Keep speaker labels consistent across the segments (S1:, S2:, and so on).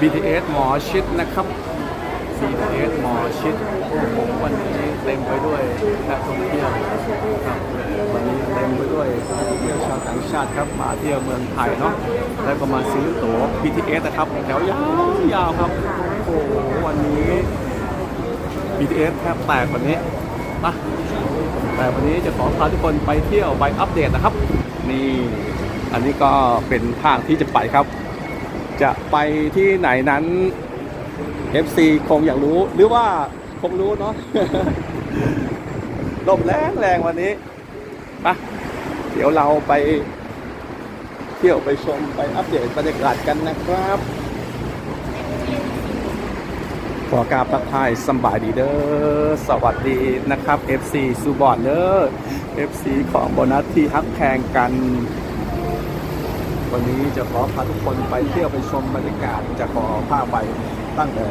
S1: BTS หมอชิดนะครับ BTS หมอชิดโอ้โหวันนี้เต็มไปด้วยนักท่องเที่ยวครับวันนี้เต็มไปด้วยนักท่องเที่ยวชาวต่างชาติครับมาเที่ยวเมืองไทยเนาะแล้วก็มาซื้อตั๋ว BTS นะครับแถวยาวยาวครับโอ้โหวันนี้ BTS แทบแตกวันนี้ไปแต่วันนี้จะขอพาทุกคนไปเที่ยวไปอัปเดตนะครับ นี่อันนี้ก็เป็นทางที่จะไปครับ จะไปที่ไหนนั้น FC คงอยากรู้หรือว่าคงรู้เนาะลมแรงแรงวันนี้ไปเดี๋ยวเราไปเที่ยวไปชมไปอัปเดตบรรยากาศกันนะครับขอกราบทักทายสบายดีเด้อสวัสดีนะครับ FC ซูบอร์ดเด้อ FC ของโบนัสที่ฮักแพงกัน วันนี้จะขอพาทุกคนไปเที่ยวไปชมบรรยากาศจะขอพาไปตั้งแต่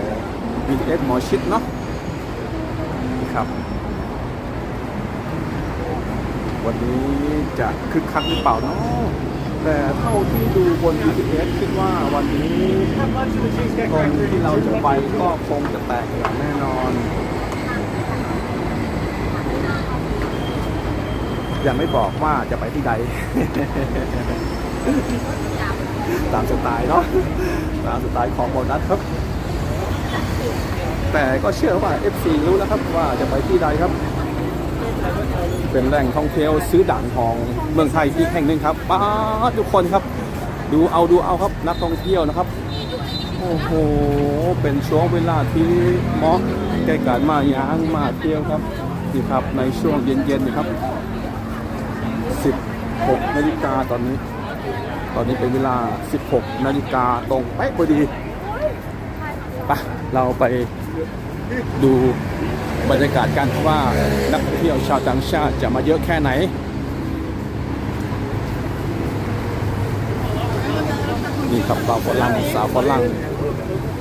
S1: BTS หมอชิดเนาะครับ วันนี้จะคึกคักหรือเปล่าเนาะแต่เท่าที่ดูบน BTS คิดว่าวันนี้ตรงที่เราจะไปก็คงจะแตกอย่างแน่นอน ยังไม่บอกว่าจะไปที่ใด ตามสไตล์เนาะตามสไตล์ของโบนัสครับ แต่ก็เชื่อว่า FC รู้แล้วครับว่าจะไปที่ใดครับ เป็นแหล่งท่องเที่ยวซื้อด่างของเมืองไทยอีกแห่งหนึ่งครับป้าทุกคนครับ ดูเอาดูเอาครับนักท่องเที่ยวนะครับโอ้โห เป็นช่วงเวลาที่เหมาะแก่การมาย้างมาเที่ยวครับนี่ครับในช่วงเย็นๆนี่ครับ 16นาฬิกาตอนนี้ ตอนนี้เป็นเวลา 16 นาฬิกาตรงเป๊ะพอดีไปเราไปดูบรรยากาศกันว่านักท่องเที่ยวชาวต่างชาติจะมาเยอะแค่ไหนนี่ครับบ่าวฝรั่งสาวฝรั่ง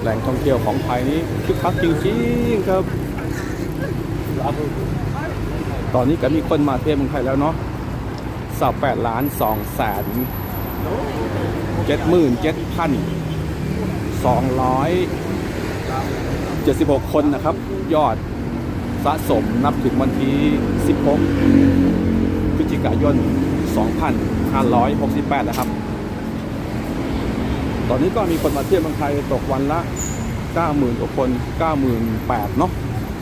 S1: แหล่งท่องเที่ยวของไทยนี้คึกคักจริงๆครับ ตอนนี้ก็มีคนมาเที่ยวเมืองไทยแล้วเนาะสาวแปดล้านสองแสน เจ็ดหมื่นเจ็ดพันสองร้อยเจ็ดสิบหกคนนะครับ ยอดสะสมนับถึงวันที่16พฤศจิกายน2568นห้าร้อยหกสิบแปดนะครับ ตอนนี้ก็มีคนมาเที่ยวเมืองไทยตกวันละ90,000กว่าคน98,000เนาะ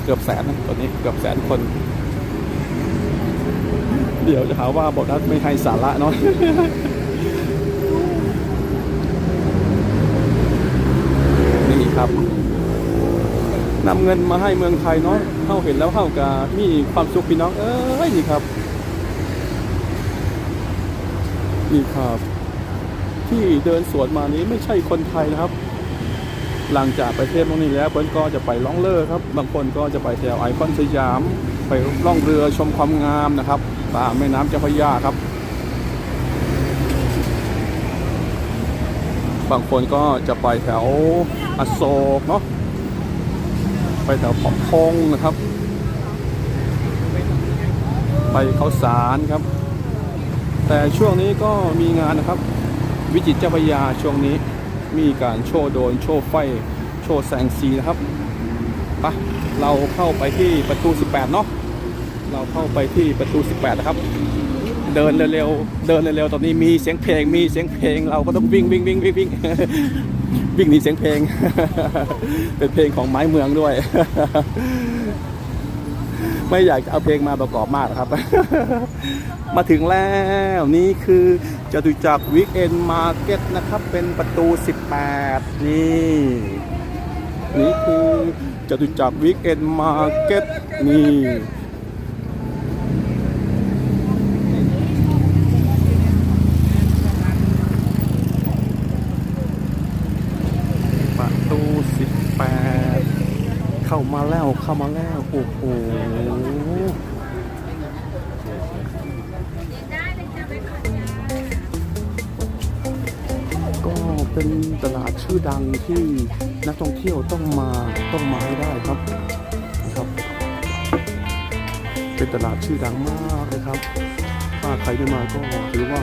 S1: เกือบแสนนะตอนนี้เกือบแสนคน เดี๋ยวจะหาว่าบอกนัดไม่ให้สาระเนาะ นี่ครับนำเงินมาให้เมืองไทยเนาะเข้าเห็นแล้วเข้ากับมีความสุขพี่น้อง เอ้ยนี่ครับ นี่ครับ ที่เดินสวนมานี้ไม่ใช่คนไทยนะครับ หลังจากไปเที่ยวตรงนี้แล้วเพิ่นก็จะไปล่องเรือครับ บางคนก็จะไปแถวไอคอนสยาม ไปล่องเรือชมความงามนะครับ ตามแม่น้ำเจ้าพระยาครับ บางคนก็จะไปแถวอโศกเนาะไปแถวขอบคงนะครับ ไปเขาสารครับ แต่ช่วงนี้ก็มีงานนะครับ วิจิตรเจ้าพยาช่วงนี้มีการโชว์โดน โชว์ไฟ โชว์แสงสีนะครับไปะเราเข้าไปที่ประตู 18 เนาะเราเข้าไปที่ประตู 18 นะครับ เดินเร็วๆเดินเร็วๆตอนนี้มีเสียงเพลง มีเสียงเพลง เราก็ต้องวิ่งวิ่งวิ่งวิ่งวิ่งวิ่งหนีเสียงเพลง เป็นเพลงของไม้เมืองด้วย ไม่อยากจะเอาเพลงมาประกอบมากครับ มาถึงแล้วนี่คือจตุจักรวิกเอนมาร์เก็ตนะครับ เป็นประตู 18 นี่นี่คือจตุจักรวิกเอนมาร์เก็ตนี่ ประตู 18 เข้ามาแล้ว เข้ามาแล้วโอ้โหก็เป็นตลาดชื่อดังที่นักท่องเที่ยวต้องมาต้องมาให้ได้ครับนะครับ เป็นตลาดชื่อดังมากเลยครับ ถ้าใครไม่มาก็ถือว่า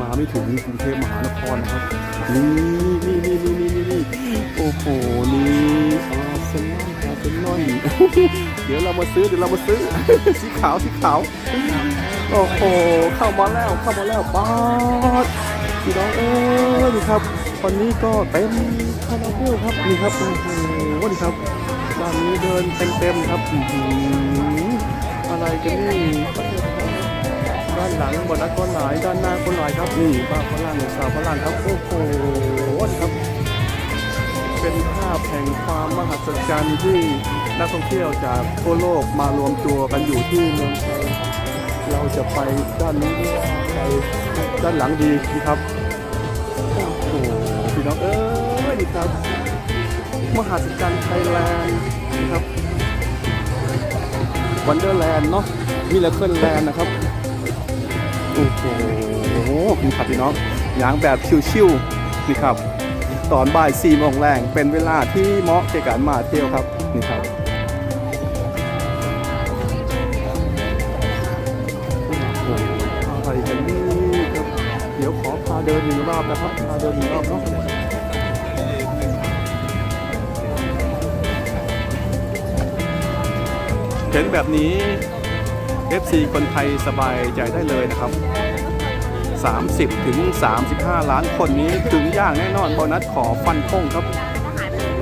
S1: มาไม่ถึงกรุงเทพมหานครนะครับ นี่นี่นี่นี่นี่นี่โอ้โหนี่อาร์เซนอลอา เซนอลเดี๋ยวเรามาซื้อเดี๋ยวเรามาซื้อ สีขาวสีขาวโอ้โหเข้ามาแล้วเข้ามาแล้วป๊าดพี่น้องเอ้ยนี่ครับวันนี้ก็เต็มคาราเบลครับนี่ครับโอ้โหนี่ครับด้านนี้เดินเต็มๆครับอื้อะไรกันนี่ด้านหลังบนนักคนหลายด้านหน้าคนหลายครับนี่ป้าฝรั่งสาวฝรั่งครับโอ้โหนี่ครับ เป็นภาพแห่งความมหัศจรรย์ที่นักท่องเที่ยวจากทั่วโลกมารวมตัวกันอยู่ที่เมืองไทยเราจะไปด้านนี้หรือว่าไปด้านหลังดีครับโอ้โหพี่น้องเอ้ยนี่ครับ มหัศจรรย์ไทยแลนด์นะครับวันเดอร์แลนด์เนาะมิเลเคิลแลนด์นะครับโอ้โหนี่ครับพี่น้องยางแบบชิวๆนี่ครับ ตอนบ่ายสี่โมงแรงเป็นเวลาที่เหมาะแก่การมาเที่ยวครับนี่ครับโอ้โหอะไรกันนี่ครับเดี๋ยวขอพาเดินหนึ่งรอบนะครับพาเดินหนึ่งรอบเนาะเห็นแบบนี้ FC คนไทยสบายใจได้เลยนะครับ 30 ถึง 35 ล้านคนนี้ถึงอย่างแน่นอนโบนัสขอฟันพงครับ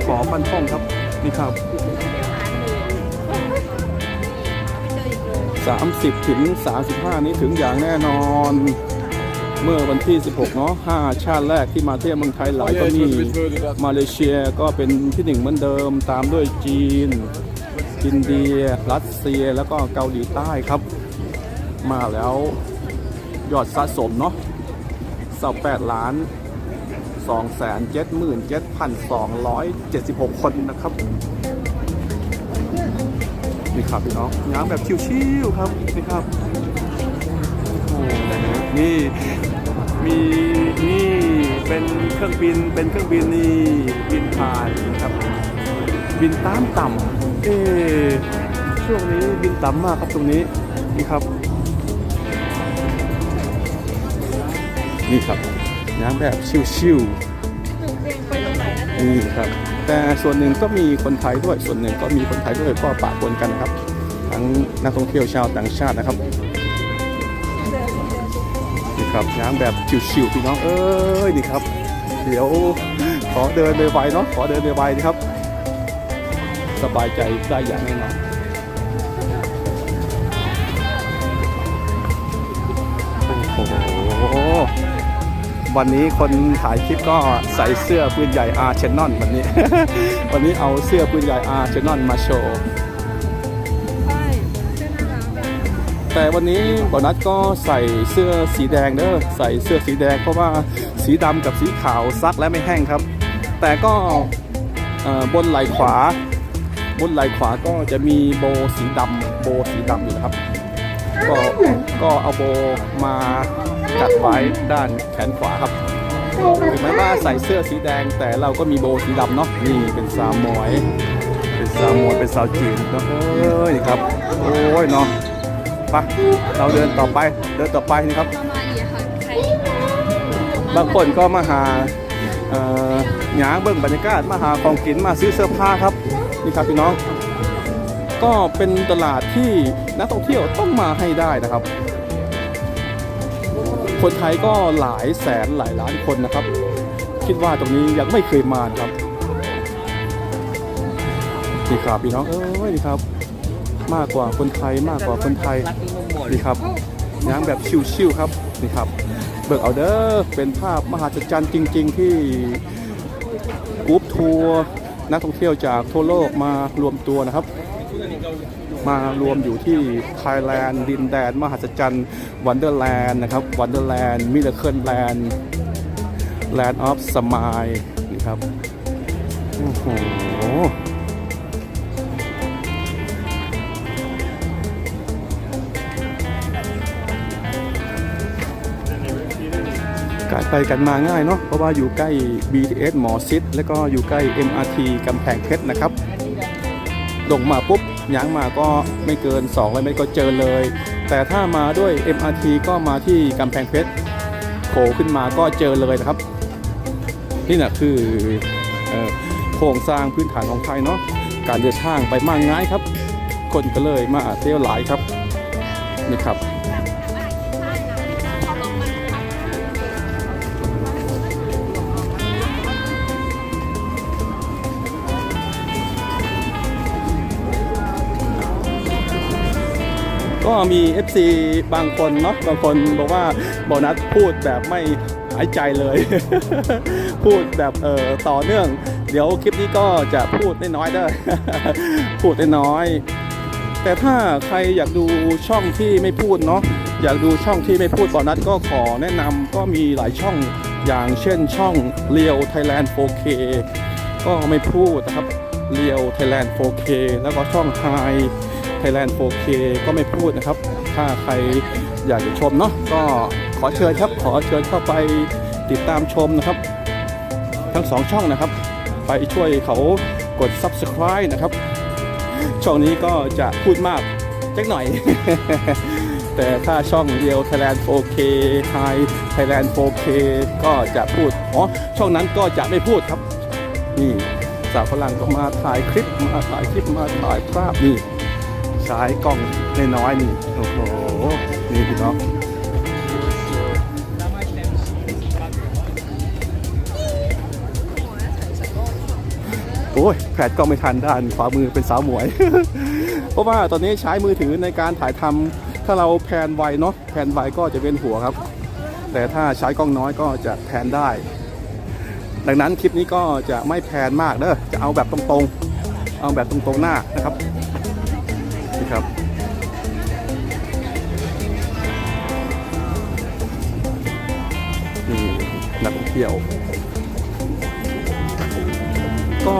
S1: ขอฟันพงครับนี่ครับ 30 ถึง 35 นี้ถึงอย่างแน่นอน เมื่อวันที่ 16 เนาะ5ชาติแรกที่มาเที่ยวเมืองไทยหลายก็มีมาเลเซียก็เป็นที่หนึ่งเหมือนเดิมตามด้วยจีน อินเดีย รัสเซียแล้วก็เกาหลีใต้ครับ มาแล้ว ยอดสะสมเนาะ28ล้าน2 7 7 2 7 6 คนนะครับนี่ครับพี่น้องง้างแบบชิวๆครับนี่ครับนี่มีนี่เป็นเครื่องบินเป็นเครื่องบินนี่บินผ่านนะครับ บินตามต่ำเอ๊ช่วงนี้บินต่ำมากครับตรงนี้นี่ครับ นี่ครับ น้ำแบบชิวๆนี่ครับ แต่ส่วนหนึ่งก็มีคนไทยด้วย ส่วนหนึ่งก็มีคนไทยด้วยก็ปะปนกันนะครับ ทั้งนักท่องเที่ยวชาวต่างชาตินะครับนี่ครับน้ำแบบชิวๆพี่น้องเอ้ยนี่ครับ เดี๋ยวขอเดินไวๆเนาะขอเดินไวๆนะครับ สบายใจได้อย่างแน่นอน วันนี้คนถ่ายคลิปก็ใส่เสื้อปืนใหญ่อาร์เชนนอนวันนี้ วันนี้เอาเสื้อปืนใหญ่อาร์เชนนอนมาโชว์แต่วันนี้บอนัทก็ใส่เสื้อสีแดงเด้อใส่เสื้อสีแดงเพราะว่าสีดำกับสีขาวซักและไม่แห้งครับ แต่ก็บนไหล่ขวา บนไหล่ขวาก็จะมีโบสีดำโบสีดำอยู่นะครับ ก็ก็เอาโบมา จัดไว้ด้านแขนขวาครับถึงแม้ว่าใส่เสื้อสีแดงแต่เราก็มีโบสีดำเนาะนี่เป็นสาวมวย เป็นสาวมวยเป็นสาวจีนเนาะเอ้ยครับโอ้ยเนาะไปเราเดินต่อไปเดินต่อไปนี่ครับ บางคนก็มาหาเอ่อหยางเบิ่งบรรยากาศมาหาของกินมาซื้อเสื้อผ้าครับนี่ครับพี่น้อง ก็เป็นตลาดที่นักท่องเที่ยวต้องมาให้ได้นะครับ คนไทยก็หลายแสนหลายล้านคนนะครับ คิดว่าตรงนี้ยังไม่เคยมานะครับนี่ครับพี่น้องเอ้ยนี่ครับ มากกว่าคนไทยมากกว่าคนไทยนี่ครับย้างแบบชิวๆครับนี่ครับ เบิกเอาเด้อเป็นภาพมหัศจรรย์จริง ๆ ที่กรุ๊ปทัวร์นักท่องเที่ยวจากทั่วโลกมารวมตัวนะครับ มารวมอยู่ที่ไทยแลนด์ดินแดน มหัศจรรย์วันเดอร์แลนด์นะครับวันเดอร์แลนด์มิเลเคิลแลนด์แลนด์ออฟสมายนี่ครับ โอ้โหการไปกันมาง่ายเนาะเพราะว่าอยู่ใกล้ BTS หมอชิด แล้วก็อยู่ใกล้ MRT กำแพงเพชรนะครับ ลงมาปุ๊บย้างมาก็ไม่เกิน 200 เมตรก็เจอเลย แต่ถ้ามาด้วย MRT ก็มาที่กำแพงเพชรโผล่ขึ้นมาก็เจอเลยนะครับ นี่นะคือออโครงสร้างพื้นฐานของไทยเนาะการเดินทางไปมากง่ายครับ คนก็เลยมาเที่ยวหลายครับนี่ครับ ก็มี FC บางคนเนาะบางคนบอกว่าโบนัสพูดแบบไม่หายใจเลย พูดแบบเอ่อต่อเนื่อง เดี๋ยวคลิปนี้ก็จะพูดน้อยๆเด้อพูดน้อย แต่ถ้าใครอยากดูช่องที่ไม่พูดเนาะอยากดูช่องที่ไม่พูดโบนัสก็ขอแนะนำก็มีหลายช่องอย่างเช่นช่องเรียว Thailand 4K ก็ไม่พูดนะครับเรียว Thailand 4K แล้วก็ช่อง High Thailand 4K ก็ไม่พูดนะครับ ถ้าใครอยากจะชมเนาะก็ขอเชิญครับขอเชิญเข้าไปติดตามชมนะครับ ทั้งสองช่องนะครับ ไปช่วยเขากด subscribe นะครับ ช่องนี้ก็จะพูดมากจักหน่อย แต่ถ้าช่องเดียว Thailand 4K High Thailand 4K ก็จะพูดอ๋อช่องนั้นก็จะไม่พูดครับ นี่สาวฝรั่งก็มาถ่ายคลิปมาถ่ายคลิปมาถ่ายภาพนี่ ใช้กล้องน้อยๆนี่โอ้โหนี่พี่น้องโอ้ยแผดกล้องไม่ทันด้านขวามือเป็นสาวหมวย เพราะว่าตอนนี้ใช้มือถือในการถ่ายทำถ้าเราแพนไวเนาะแพนไวก็จะเป็นหัวครับ แต่ถ้าใช้กล้องน้อยก็จะแพนได้ ดังนั้นคลิปนี้ก็จะไม่แพนมากเด้อจะเอาแบบตรงๆ เอาแบบตรงๆหน้านะครับ นี่ครับ นี่นักท่องเที่ยว ก็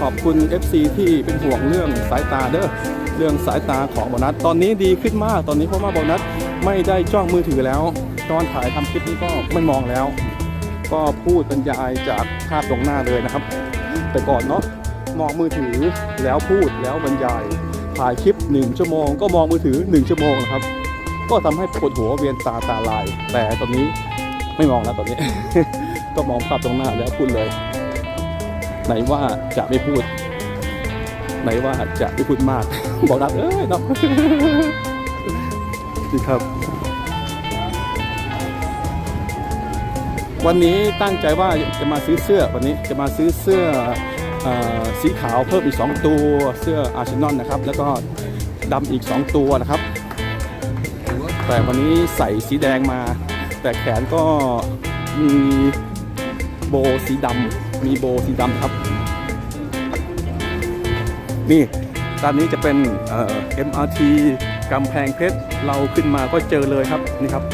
S1: ขอบคุณ FC ที่เป็นห่วงเรื่องสายตาเด้อ เรื่องสายตาของโบนัส ตอนนี้ดีขึ้นมาก ตอนนี้เพราะว่าโบนัสไม่ได้จ้องมือถือแล้ว ตอนถ่ายทำคลิปนี้ก็ไม่มองแล้ว ก็พูดบรรยายจากภาพตรงหน้าเลยนะครับ แต่ก่อนเนาะมองมือถือแล้วพูดแล้วบรรยาย ถ่ายคลิป 1 ชั่วโมง ก็มองมือถือ 1 ชั่วโมงนะครับ ก็ทำให้ปวดหัวเวียนตาตาลาย แต่ตอนนี้ไม่มองแล้วตอนนี้ ก็มองภาพตรงหน้าแล้วพูดเลย ไหนว่าจะไม่พูด ไหนว่าจะไม่พูดมาก บอกรักเอ้ยนะนี่ครับ วันนี้ตั้งใจว่าจะมาซื้อเสื้อวันนี้จะมาซื้อเสื้อ สีขาวเพิ่มอีก 2 ตัวเสื้ออาร์เซนอลนะครับ แล้วก็ดำอีก 2 ตัวนะครับ แต่วันนี้ใส่สีแดงมา แต่แขนก็มีโบสีดำมีโบสีดำครับ นี่ด้านนี้จะเป็นเอ่อ MRT กำแพงเพชรเราขึ้นมาก็เจอเลยครับนี่ครับ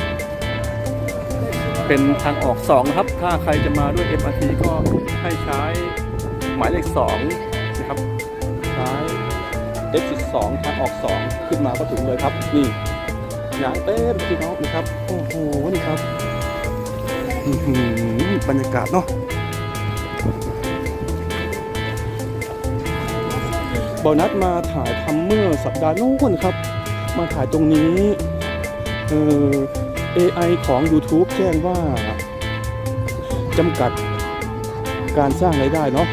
S1: เป็นทางออก2ครับ ถ้าใครจะมาด้วย MRT ก็ให้ใช้ หมายเลข2นะครับใช้ F12 ทางออก 2 ขึ้นมาก็ถึงเลยครับ นี่อย่างเต้มพี่น้องนะครับ โอ้โห นี่ครับอื้อหือบรรยากาศเนาะโบนัสมาถ่ายทำเมื่อสัปดาห์โน้นครับ มาถ่ายตรงนี้เออ AI ของ YouTube แจ้งว่าจำกัดการสร้างรายได้เนาะ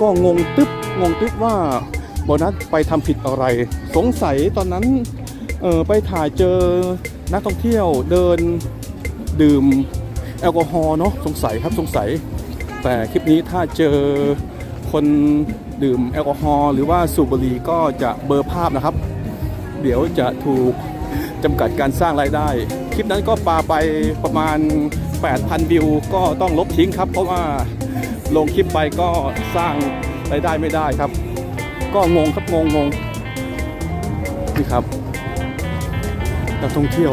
S1: ก็งงตึ๊บงงตึ๊บว่าโบนัสไปทำผิดอะไร สงสัยตอนนั้นเออไปถ่ายเจอนักท่องเที่ยวเดินดื่มแอลกอฮอล์เนาะสงสัยครับสงสัย แต่คลิปนี้ถ้าเจอคนดื่มแอลกอฮอล์หรือว่าสูบบุหรี่ก็จะเบอร์ภาพนะครับ เดี๋ยวจะถูกจำกัดการสร้างรายได้ คลิปนั้นก็ปาไปประมาณ 8,000 วิว ก็ต้องลบทิ้งครับ เพราะว่า ลงคลิปไปก็สร้างรายได้ไม่ได้ครับ ก็งงครับงงงงนี่ครับนักท่องเที่ยว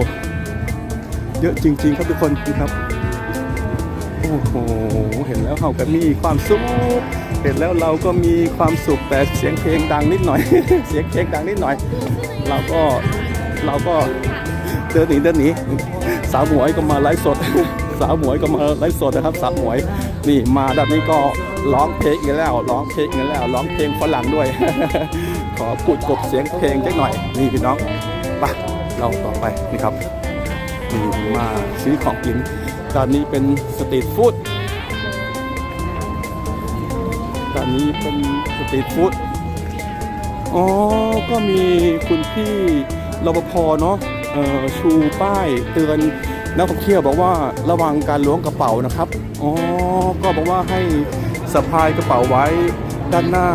S1: เยอะจริง ๆ ครับทุกคนนี่ครับโอ้โหเห็นแล้วเราก็มีความสุขเห็นแล้วเราก็มีความสุขแต่เสียงเพลงดังนิดหน่อย เสียงเพลงดังนิดหน่อย เราก็เราก็เดินหนีเดินหนีสาวหมวยก็มาไลฟ์สด สาวหมวยก็มาไลฟ์สดนะครับสาวหมวย นี่มาด้านนี้ก็ร้องเพลงอีกแล้วร้องเพลงอีกแล้วร้องเพลงฝรั่งด้วย ขอพูดกบเสียงเพลงจักหน่อย นี่พี่น้องไปเราต่อไปนี่ครับนี่มาซื้อของกินด้านนี้เป็นสตรีทฟู้ดด้านนี้เป็นสตรีทฟู้ดอ๋อ ก็มีคุณพี่รปภเนาะชูป้ายเตือนนักท่องเที่ยวบอกว่าระวังการล้วงกระเป๋านะครับ อ๋อ ก็บอกว่าให้สะพายกระเป๋าไว้ด้านหน้า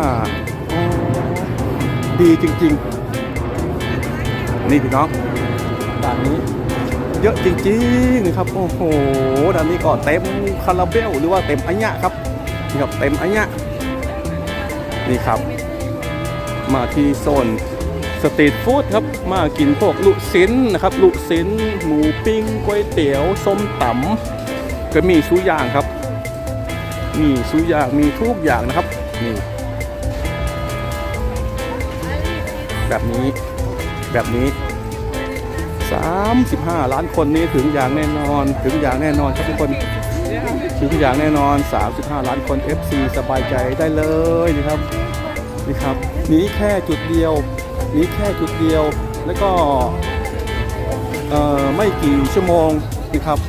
S1: ดีจริง ๆ นี่พี่น้องด้านนี้ เยอะจริงๆนะครับ โอ้โหด้านนี้ก็เต็มคาราเบลหรือว่าเต็มอัญญะครับนี่ครับเต็มอัญญะนี่ครับ มาที่โซนสตรีทฟู้ดครับ มากินพวกลูกชิ้นนะครับลูกชิ้น หมูปิ้งก๋วยเตี๋ยวส้มตำ ก็มีทุกอย่างครับ มีทุกอย่างมีทุกอย่างนะครับนี่แบบนี้แบบนี้ 35 ล้านคนนี้ถึงอย่างแน่นอน ถึงอย่างแน่นอนครับทุกคนถึงอย่างแน่นอน 35 ล้านคน FC สบายใจได้เลยนะครับนี่ครับนี้แค่จุดเดียวนี้แค่จุดเดียวแล้วก็เอ่อไม่กี่ชั่วโมงนะครับ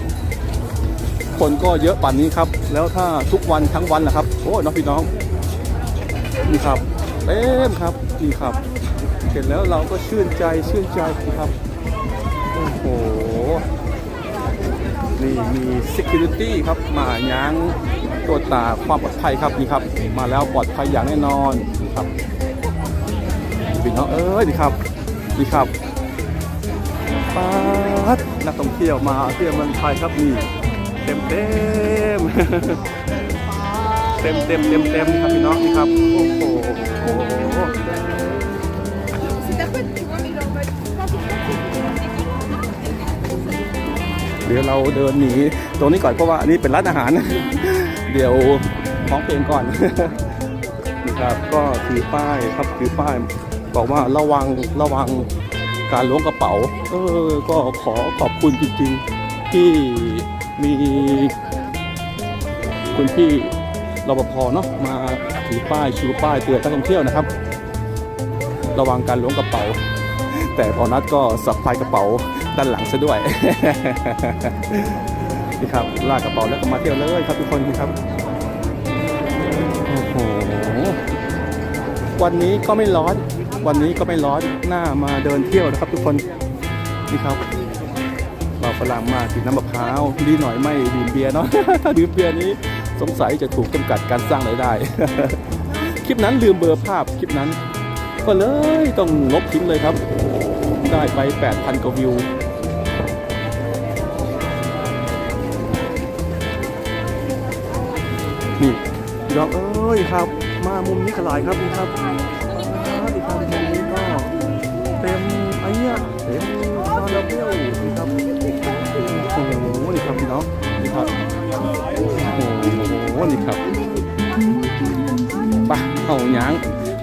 S1: คนก็เยอะป่านนี้ครับ แล้วถ้าทุกวันทั้งวันนะครับ โอ้น้องพี่น้องนี่ครับเต็มครับนี่ครับ เห็นแล้วเราก็ชื่นใจชื่นใจนะครับโอ้โหนี่มี security ครับมายั้งตัวตาความปลอดภัยครับนี่ครับ มาแล้วปลอดภัยอย่างแน่นอนครับพี่น้องเอ้ยนี่ครับนี่ครับปาดนักท่องเที่ยวมาเที่ยวเมืองไทยครับนี่ เต็มเต็มเต็มเต็มเต็มเต็มนะครับพี่น้องนี่ครับโอ้โหเดี๋ยวเราเดินหนีตรงนี้ก่อนเพราะว่าอันนี้เป็นร้านอาหาร เดี๋ยวร้องเพลงก่อนนี่ครับก็ถือป้ายครับถือป้ายบอกว่าระวังระวังการล้วงกระเป๋า เออ ก็ขอขอบคุณจริง ๆ ที่ มีคุณพี่รปภเนาะมาถือป้ายชูป้ายเตือนนักท่องเที่ยวนะครับ ระวังการล้วงกระเป๋า แต่พอนัดก็สับพายกระเป๋าด้านหลังซะด้วยนี่ครับลากกระเป๋าแล้วก็มาเที่ยวเลยครับทุกคนนี่ครับโอ้โหวันนี้ก็ไม่ร้อน วันนี้ก็ไม่ร้อนหน้ามาเดินเที่ยวนะครับ ทุกคนนี่ครับ เราฝรั่งมากินน้ำมะพร้าวดีหน่อยไม่ดื่มเบียร์เนาะถ้าดื่มเบียร์นี้สงสัยจะถูกจำกัดการสร้างรายได้ คลิปนั้นลืมเบอร์ภาพคลิปนั้น ก็เลยต้องลบทิ้งเลยครับ ได้ไป 8,000กว่าวิวนี่พี่น้องเอ้ยครับ มามุมนี้ขลายครับนี่ครับ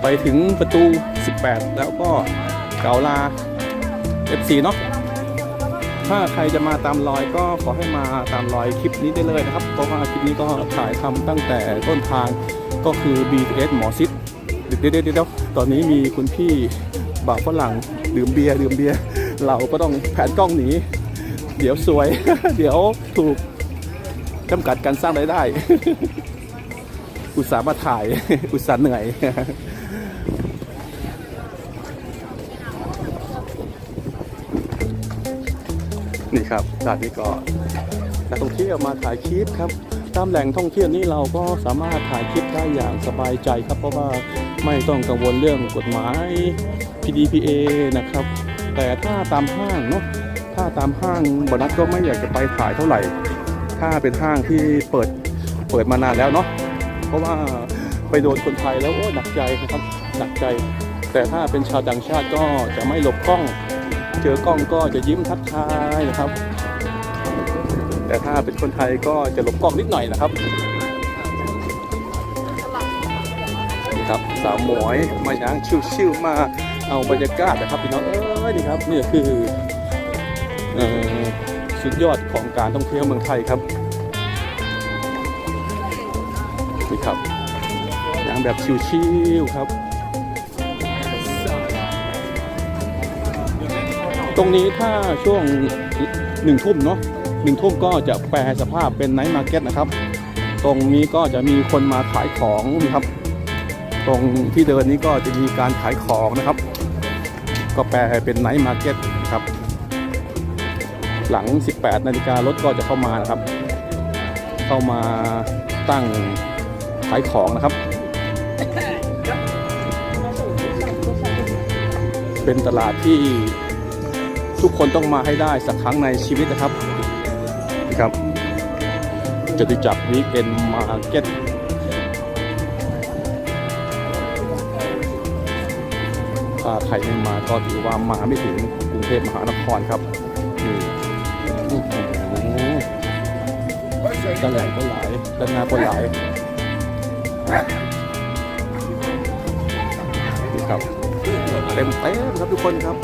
S1: ไปถึงประตู 18 แล้วก็เกาลา F4 เนาะถ้าใครจะมาตามรอยก็ขอให้มาตามรอยคลิปนี้ได้เลยนะครับ เพราะว่าคลิปนี้ก็ถ่ายทำตั้งแต่ต้นทางก็คือ BTS หมอซิดเดี๋ยวเดี๋ยวตอนนี้มีคุณพี่บ่าวฝรั่งดื่มเบียร์ดื่มเบียร์เราก็ต้องแผนกล้องหนีเดี๋ยวสวย เดี๋ยวถูกจำกัดการสร้างรายได้ อุตส่าห์มาถ่าย อุตส่าห์เหนื่อย ครับด่านนี้ก็นักท่องเที่ยวมาถ่ายคลิปครับ ตามแหล่งท่องเที่ยวนี้เราก็สามารถถ่ายคลิปได้อย่างสบายใจครับ เพราะว่าไม่ต้องกังวลเรื่องกฎหมาย PDPA นะครับ แต่ถ้าตามห้างเนาะถ้าตามห้างบนัสก็ไม่อยากจะไปถ่ายเท่าไหร่ ถ้าเป็นห้างที่เปิดเปิดมานานแล้วเนาะเพราะว่าไปโดนคนไทยแล้วโอ้หนักใจนะครับหนักใจ แต่ถ้าเป็นชาวต่างชาติก็จะไม่หลบกล้อง เจอกล้องก็จะยิ้มทักทายนะครับ แต่ถ้าเป็นคนไทยก็จะหลบกล้องนิดหน่อยนะครับนี่ครับสาวหมวยมาย่างชิวๆมาเอาบรรยากาศนะครับพี่น้องเอ้ยนี่ครับนี่คืออสุดยอดของการท่องเที่ยวเมืองไทยครับนี่ครับย่างแบบชิวๆครับ ตรงนี้ถ้าช่วงหนึ่งทุ่มเนาะหนึ่งทุ่มก็จะแปลสภาพเป็นไนท์มาร์เก็ตนะครับ ตรงนี้ก็จะมีคนมาขายของนะครับ ตรงที่เดินนี้ก็จะมีการขายของนะครับ ก็แปลเป็นไนท์มาร์เก็ตครับ หลัง 18 นาฬิการถก็จะเข้ามานะครับ เข้ามาตั้งขายของนะครับ เป็นตลาดที่ ทุกคนต้องมาให้ได้สักครั้งในชีวิตนะครับนะครับจตุจักรวีเอนมาร์เก็ตถ้าใครไม่มาก็ถือว่ามาไม่ถึงกรุงเทพมหานครครับนี่โอ้โหด้านหลังก็หลายด้านหน้าก็หลายนี่ครับเต็มเต็มครับทุกคนครับ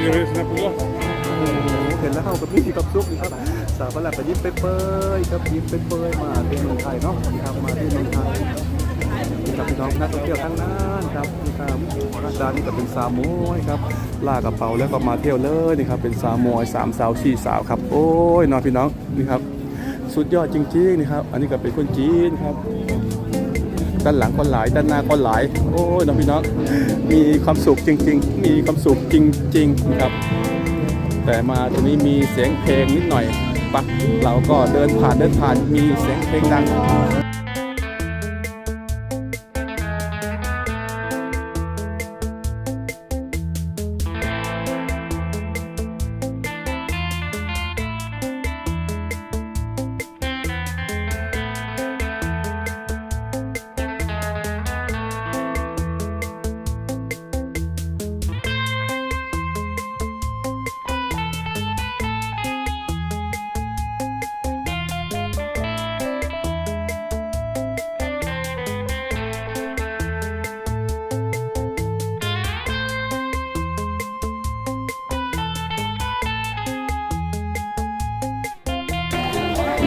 S1: เห็นแล้วเข้ากับพี่กับซุปนี่ครับสาวฝรั่งก็ยิ้มเปยๆครับยิ้มเปยๆมาที่เมืองไทยเนาะนี่ครับมาที่เมืองไทยนี่ครับพี่น้องนักท่องเที่ยวทั้งนั้นครับนี่ครับร้านนี้ก็เป็นสาวมวยครับลากกระเป๋าแล้วก็มาเที่ยวเลยนี่ครับเป็นสาวมวยสามสาวสี่สาวครับ โอ้ยน้องพี่น้องนี่ครับ สุดยอดจริงๆนี่ครับ อันนี้ก็เป็นคนจีนครับ ด้านหลังก็หลาย ด้านหน้าก็หลาย โอ้ยน้องพี่น้องมีความสุขจริง ๆ มีความสุขจริงๆนะครับ แต่มาตรงนี้มีเสียงเพลงนิดหน่อยปะเราก็เดินผ่านเดินผ่านมีเสียงเพลงดัง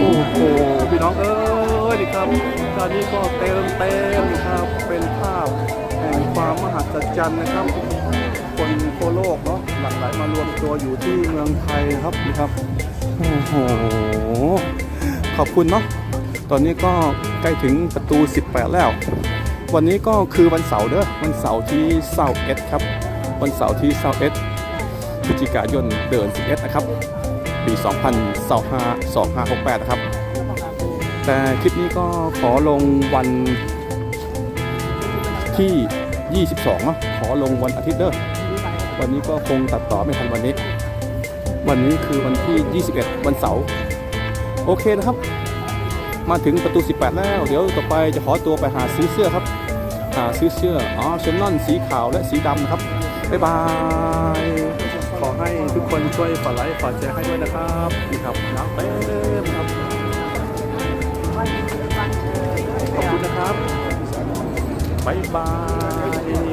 S1: อ้โหพี่น้องเอ้ยนี่ครับตอนนี้ก็เต็มเต็มครับ เป็นภาพแห่งความมหัศจรรย์นะครับ คนทั่วโลกเนาะหลั่งไหลมารวมตัวอยู่ที่เมืองไทยครับนี่ครับโอ้โหขอบคุณเนาะตอนนี้ก็ใกล้ถึงประตู 18 แล้ว วันนี้ก็คือวันเสาร์เด้อวันเสาร์ที่เสาเอ็ดครับ วันเสาร์ที่เสาเอ็ดพฤศจิกายนเดือน11นะครับ ปี 2025 2568 นะครับ แต่คลิปนี้ก็ขอลงวันที่ 22 เนาะ ขอลงวันอาทิตย์เด้อ วันนี้ก็คงตัดต่อไม่ทันวันนี้ วันนี้คือวันที่ 21 วันเสาร์ โอเคนะครับ มาถึงประตู 18 แล้ว เดี๋ยวต่อไปจะขอตัวไปหาซื้อเสื้อครับ หาซื้อเสื้ออ๋อเชนนอนสีขาวและสีดำนะครับ บ๊ายบาย อให้ทุกคนช่วยฝากไลค์ฝากแชร์ให้ด้วยนะครับนี่ครับน้ำเต็มครับ ขอบคุณนะครับบ๊ายบาย